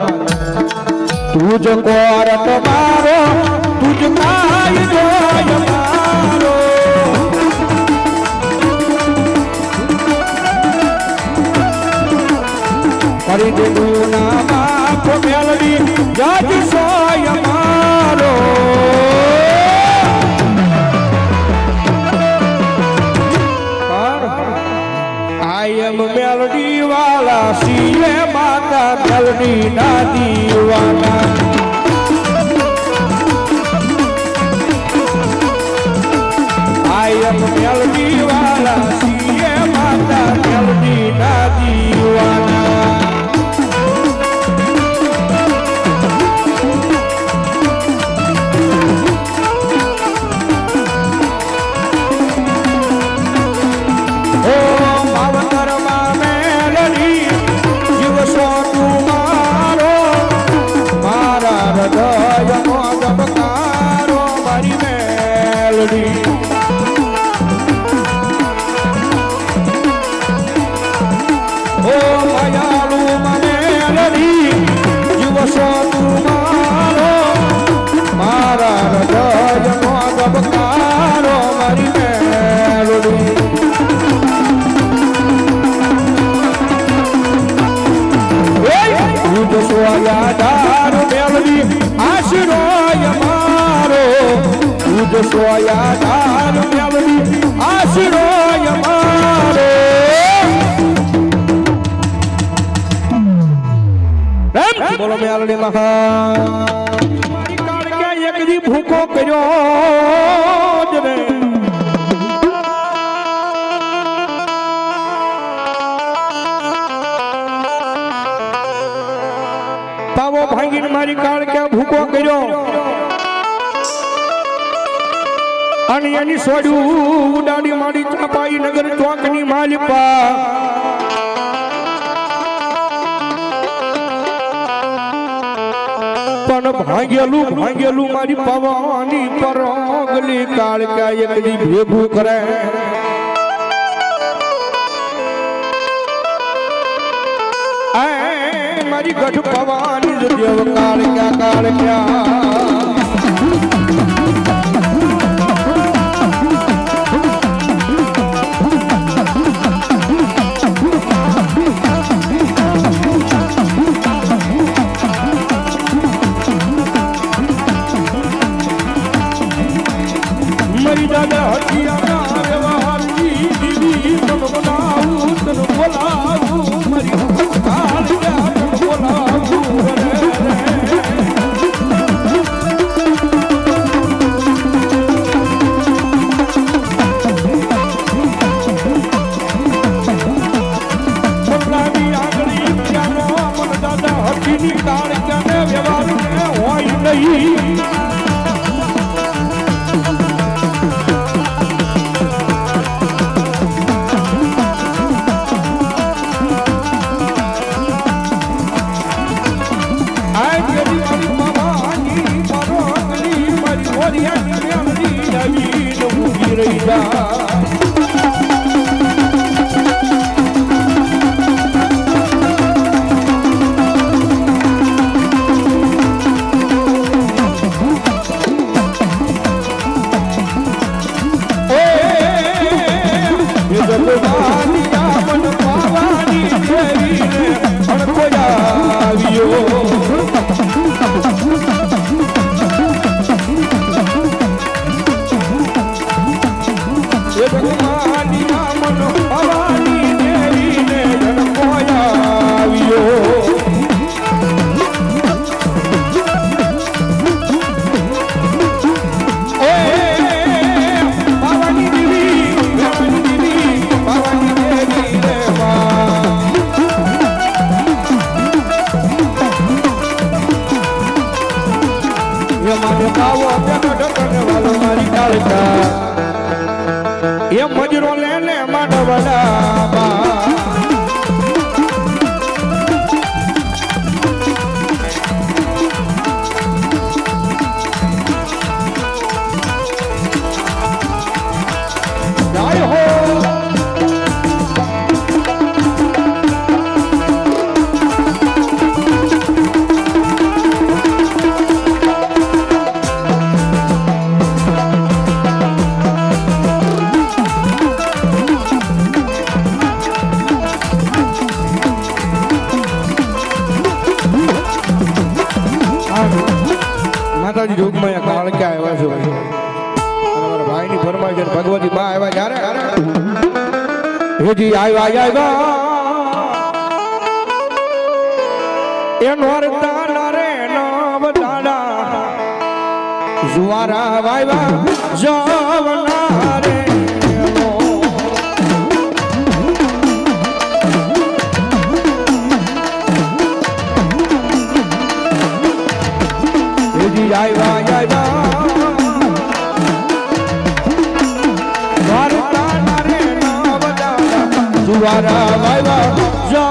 તુજ court મારો તુજ કાય જોય મારો કરી દે ગુના બાપ મેલડી જાજ સોય મારો આઈ એમ મેલડી વાલા સીએ મેલડી ના દીવાના તુજ સોયાદાર મેળવી આશરોય મારો એમ બોલો મેળવી મહા મારી કાળકે એક દી ભૂખો કર્યો જ ભાંગીને મારી કાળ કે ભૂકો કર્યો. અને એની સોડ્યું, ઉડાડી મારી ચાપાઈ નગર ચોકની માલિપા. પણ ભાંગેલું ભાંગેલું મારી પવાની પરોગલી કાળકા એકલી ભેગું કરે? મારી ગઢ પવાની દેવ કાળ ક્યાં? કાળ ક્યાં એ મજરો લેને માડવડા માતાજી યુગમાં અહીંયા કાળકે આવ્યા છો. અમારા ભાઈની ફરમાઈ છે ભગવતી બા આવ્યા જ્યારે હેજી આવ્યા આવ્યા. એ નોરતા નરે નવ દાડા જુવારા વાયવા જવનારે જુવારા વાયવા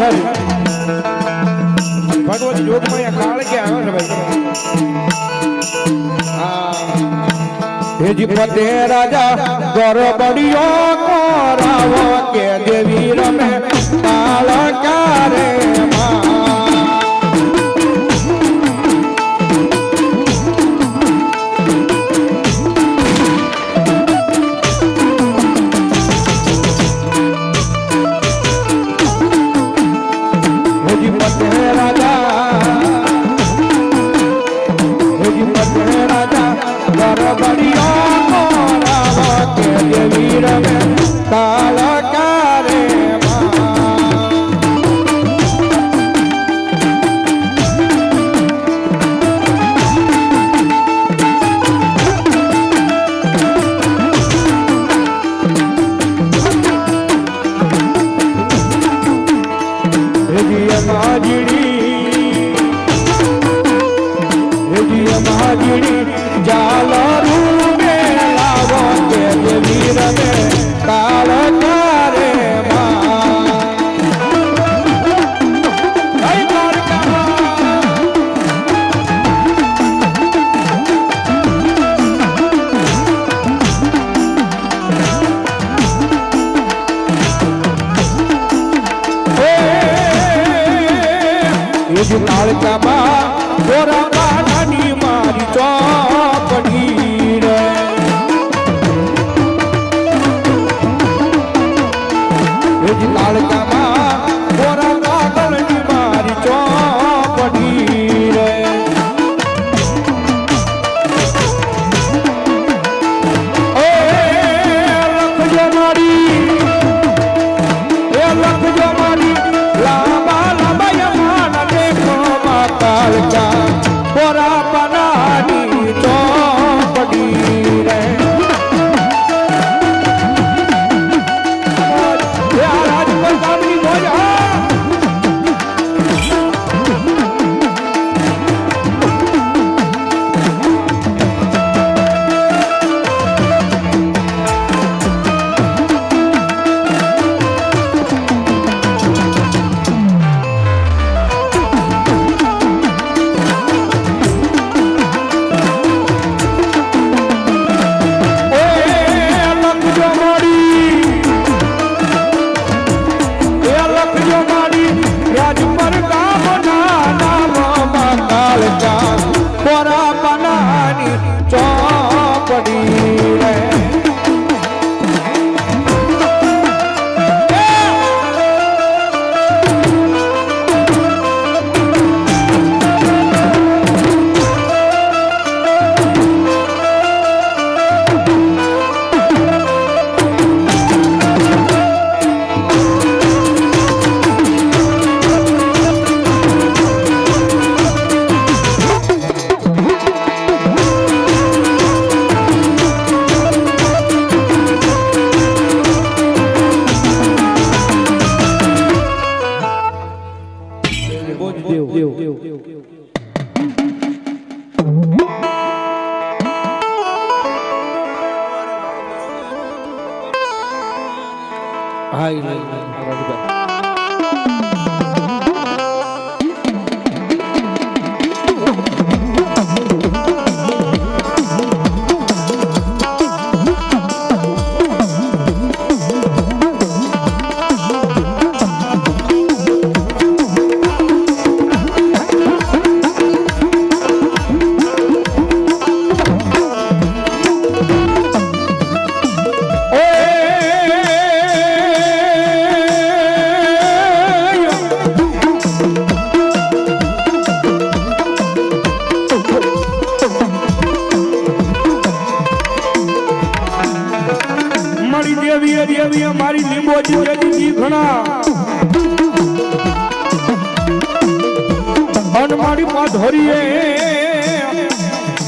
હરી ભગવત યોગમાં આ કાળ કે આવે છે ભાઈ? હેજી પતે રાજા ગરબડિયો કોરાવો કે દેવી રમે, કાળ કારે મા ગુરુજી તાળકામાં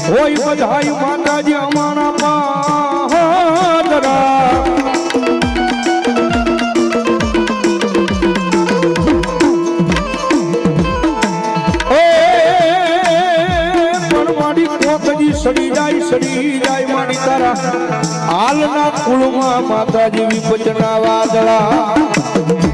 હોય બધાય માતાજી અમારા પાદરા. સડી જાય સડી જાય માની તારા. હાલના કુળમાં માતાજી વિપચના વાદળા.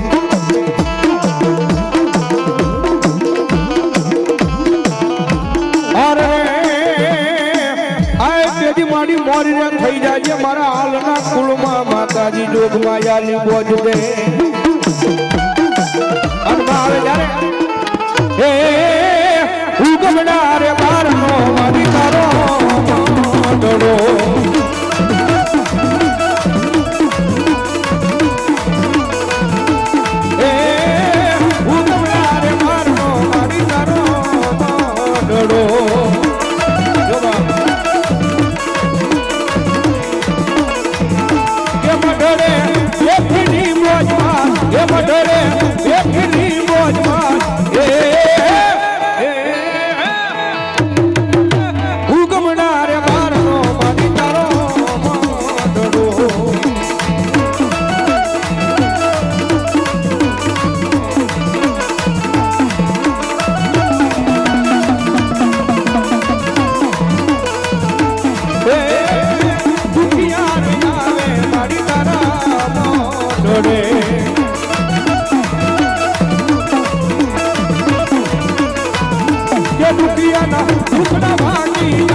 મોરી થઈ જાજે મારા હાલના કુલમાં માતાજી જોગ માયાની બોજ દે. અનભાવે જારે એ ઉગમનાર ভাঙি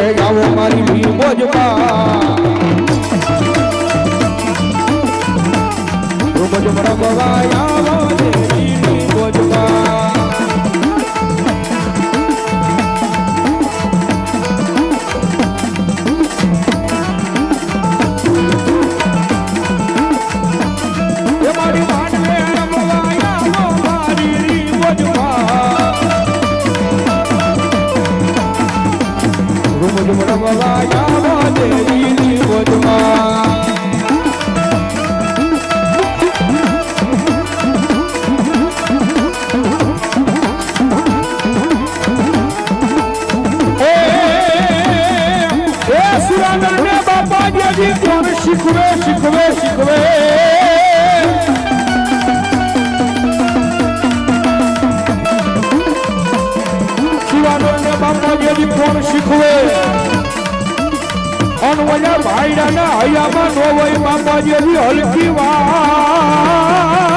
આવો મારી ભી મોજમાં મોજ ભરવાયા કર્મ વાયા દેવીની ભોજમાં હૈયામાં નો હોય બાપાજીની હલકી વાત.